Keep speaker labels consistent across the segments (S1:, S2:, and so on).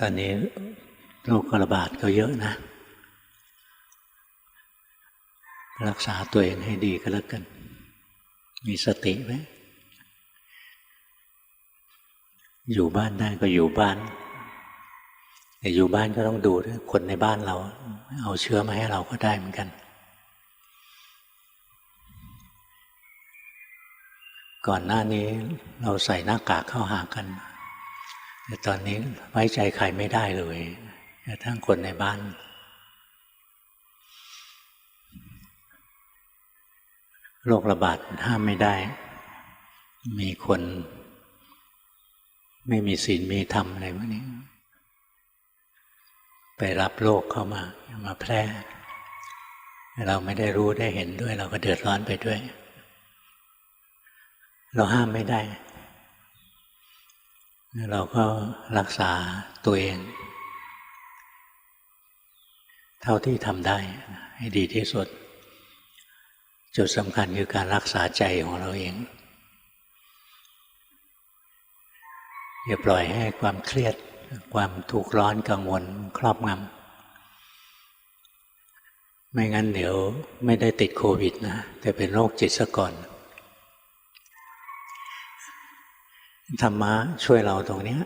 S1: ตอนนี้โรคระบาดก็เยอะนะ รักษาตัวเองให้ดีก็แล้วกัน มีสติไหมอยู่บ้านได้ก็อยู่บ้านแต่อยู่บ้านก็ต้องดูด้วยคนในบ้านเรา เอาเชื้อมาให้เราก็ได้เหมือนกัน ก่อนหน้านี้เราใส่หน้ากากเข้าหากัน ต่ตอนนี้ไว้ใจใครไม่ได้เลยกระทั่งคนในบ้าน โรคระบาดห้ามไม่ได้ มีคน ไม่มีศีลมีธรรมอะไรพวกนี้ ไปรับโรคเข้ามา มาแพร่ เราไม่ได้รู้ได้เห็นด้วย เราก็เดือดร้อนไปด้วย เราห้ามไม่ได้ เราก็รักษาตัวเอง เท่าที่ทำได้ให้ดีที่สุด จุดสำคัญคือการรักษาใจของเราเอง อย่าปล่อยให้ความเครียดความทุกข์ร้อนกังวลครอบงำไม่งั้นเดี๋ยวไม่ได้ติดโควิดนะ แต่เป็นโรคจิตซะก่อน ธรรมะช่วยเราตรงนี้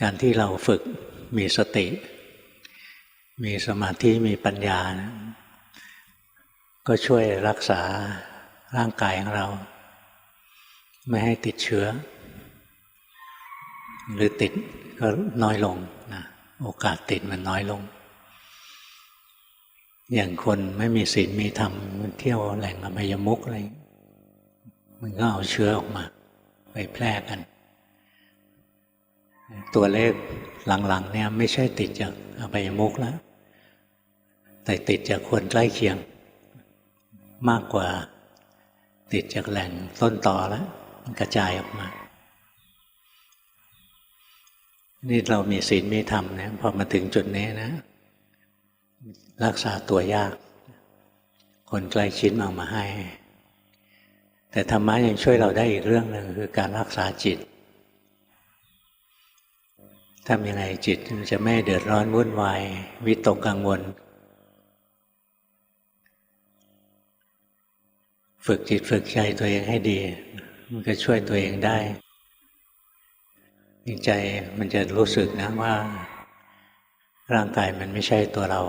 S1: การที่เราฝึกมีสติ มีสมาธิมีปัญญานะก็ช่วยรักษาร่างกายของเรา ไม่ให้ติดเชื้อ หรือติดก็น้อยลงนะโอกาสติดมันน้อยลง อย่างคนไม่มีศีลมีธรรมเที่ยวแหล่งอบายมุกอะไร มันก็เอาเชื้อออกมาไปแพร่กัน ตัวเลขหลังๆ เนี่ยไม่ใช่ติดจากอบายมุกแล้ว แต่ติดจากคนใกล้เคียง มากกว่าติดจากแหล่งต้นต่อแล้วมันกระจายออกมานี่เรามีศีลมีธรรมเนี่ยพอมาถึงจุดนี้นะ รักษาตัวยาก คนใกล้ชิดเอามาให้ แต่ธรรมะยังช่วยเราได้อีกเรื่องหนึ่งคือการรักษาจิตทำยังไงจิตจะไม่เดือดร้อนวุ่นวายวิตกกังวล ฝึกจิตฝึกใจตัวเองให้ดี มันก็ช่วยตัวเองได้ใจมันจะรู้สึกนะว่า ร่างกายมันไม่ใช่ตัวเรา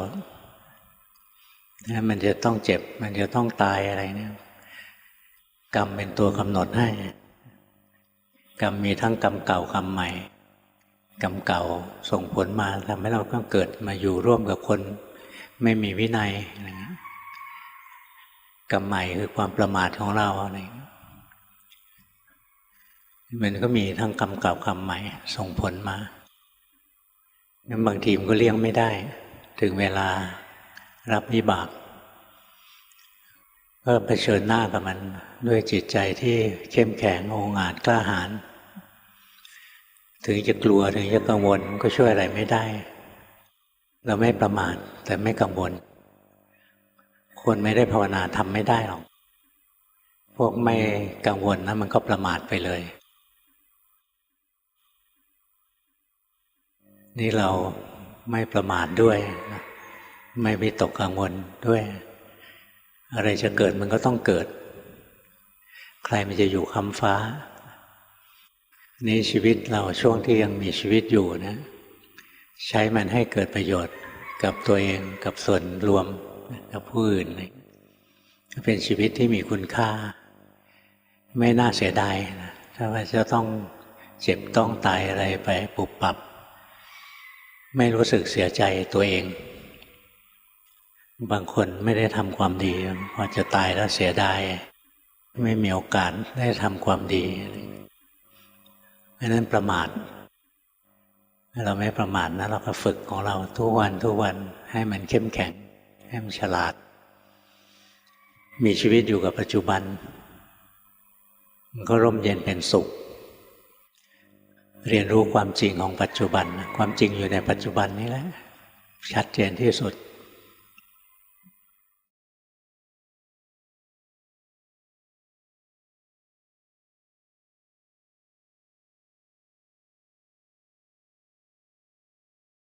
S1: มันจะต้องเจ็บ มันจะต้องตายอะไรเนี่ย กรรมเป็นตัวกำหนดให้ กรรมมีทั้งกรรมเก่ากรรมใหม่ กรรมเก่าส่งผลมาทำให้เราก็เกิดมาอยู่ร่วมกับคน ไม่มีวินัยนะกรรมใหม่คือความประมาทของเราอะไรมันก็มีทั้งกรรมเก่ากรรมใหม่ ส่งผลมางั้นบางทีมันก็เลี่ยงไม่ได้ ถึงเวลารับวิบาก ก็เผชิญหน้ากับมันด้วยจิตใจที่เข้มแข็งองอาจกล้าหาญถึงจะกลัวถึงจะกังวลก็ช่วยอะไรไม่ได้ เราไม่ประมาทแต่ไม่กังวล คนไม่ได้ภาวนาทำไม่ได้หรอก พวกไม่กังวลนะมันก็ประมาทไปเลย นี่เราไม่ประมาทด้วย ไม่มีตกกังวลด้วย อะไรจะเกิดมันก็ต้องเกิด ใครมันจะอยู่ค้ำฟ้า นี่ชีวิตเราช่วงที่ยังมีชีวิตอยู่นะ ใช้มันให้เกิดประโยชน์กับตัวเองกับส่วนรวมกับผู้อื่นเป็นชีวิตที่มีคุณค่า ไม่น่าเสียดายนะถ้าว่าจะต้องเจ็บต้องตายอะไรไปปุบปับ ไม่รู้สึกเสียใจตัวเอง บางคนไม่ได้ทำความดีพอจะตายแล้วเสียดายไม่มีโอกาสได้ทำความดีเพราะนั้นประมาทเราไม่ประมาทนะเราก็ฝึกของเราทุกวันทุกวันให้มันเข้มแข็ง ให้มันฉลาด มีชีวิตอยู่กับปัจจุบัน มันก็ร่มเย็นเป็นสุข เรียนรู้ความจริงของปัจจุบัน ความจริงอยู่ในปัจจุบันนี้แหละชัดเจนที่สุด